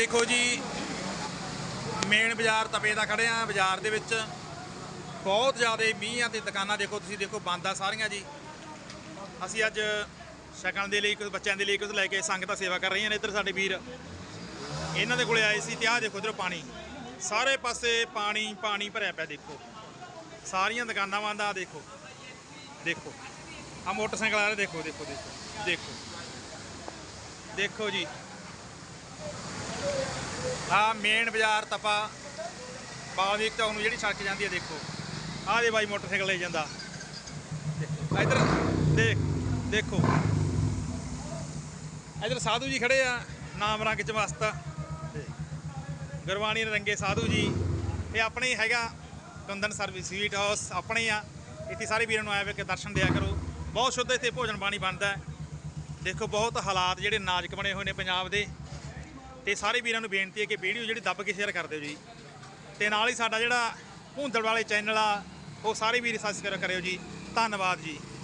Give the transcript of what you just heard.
ਦੇਖੋ ਜੀ ਮੇਨ ਬਾਜ਼ਾਰ ਤਪੇ ਦਾ ਖੜੇ ਆ ਬਾਜ਼ਾਰ ਦੇ ਵਿੱਚ ਬਹੁਤ ਜ਼ਿਆਦਾ ਮੀਂਹ ਆ ਤੇ ਦੁਕਾਨਾਂ ਦੇਖੋ, ਤੁਸੀਂ ਦੇਖੋ ਬੰਦ ਆ ਸਾਰੀਆਂ ਜੀ। ਅਸੀਂ ਅੱਜ ਛਕਣ ਦੇ ਲਈ, ਕੁਝ ਬੱਚਿਆਂ ਦੇ ਲਈ ਕੁਝ ਲੈ ਕੇ ਸੰਗਤਾਂ ਸੇਵਾ ਕਰ ਰਹੀਆਂ ਨੇ ਇੱਧਰ ਸਾਡੇ ਵੀਰ। ਇਹਨਾਂ ਦੇ ਕੋਲੇ ਆਏ ਸੀ ਤੇ ਆਹ ਦੇਖੋ ਇੱਧਰ ਪਾਣੀ। ਸਾਰੇ ਪਾਸੇ ਪਾਣੀ ਪਾਣੀ ਭਰਿਆ ਪਿਆ ਦੇਖੋ। ਸਾਰੀਆਂ ਦੁਕਾਨਾਂ ਬੰਦ ਆ ਦੇਖੋ। ਦੇਖੋ। ਆ ਮੋਟਰਸਾਈਕਲ ਆ ਰਹੇ ਦੇਖੋ ਦੇਖੋ ਦੇਖੋ। ਦੇਖੋ। ਦੇਖੋ ਜੀ। ਆ ਮੇਨ ਬਾਜ਼ਾਰ ਤਪਾ ਬਾਲਵੀਕ ਚੌਕ ਨੂੰ ਜਿਹੜੀ ਸੜਕ ਜਾਂਦੀ ਹੈ ਦੇਖੋ। ਆਹ ਦੇ ਬਾਈ ਮੋਟਰਸਾਈਕਲ ਲੈ ਜਾਂਦਾ। ਦੇਖੋ, ਇਧਰ ਦੇਖ, ਦੇਖੋ। ਇਧਰ ਸਾਧੂ ਜੀ ਖੜੇ ਆ, ਨਾਮ ਰੰਗ ਚ ਮਸਤ ਗੁਰਬਾਣੀ ਰੰਗੇ ਸਾਧੂ ਜੀ। ਇਹ ਆਪਣੇ ਹੀ ਹੈਗਾ ਕੁੰਦਨ ਸਰਵਿਸ ਸਵੀਟ ਹਾਊਸ ਆਪਣੇ ਆ। ਇੱਥੇ ਸਾਰੇ ਵੀਰਾਂ ਨੂੰ ਆਇਆ ਵੇ ਕੇ ਦਰਸ਼ਨ ਦਿਆ ਕਰੋ। ਬਹੁਤ ਸ਼ੁੱਧ ਇੱਥੇ ਭੋਜਨ ਪਾਣੀ ਬਣਦਾ ਦੇਖੋ, ਬਹੁਤ ਹਾਲਾਤ ਜਿਹੜੇ ਨਾਜ਼ੁਕ ਬਣੇ ਹੋਏ ਨੇ ਪੰਜਾਬ ਦੇ। ਤੇ ਸਾਰੇ ਵੀਰਾਂ ਨੂੰ ਬੇਨਤੀ ਹੈ ਕਿ ਵੀਡੀਓ ਜਿਹੜੀ ਦੱਬ ਕੇ ਸ਼ੇਅਰ ਕਰ ਦਿਓ ਜੀ। ਤੇ ਨਾਲ ਹੀ ਸਾਡਾ ਜਿਹੜਾ ਭੁੰਦੜ ਵਾਲੇ ਚੈਨਲ ਆ, ਉਹ ਸਾਰੇ ਵੀਰ ਸਬਸਕ੍ਰਾਈਬ ਕਰਿਓ ਜੀ। ਧੰਨਵਾਦ ਜੀ।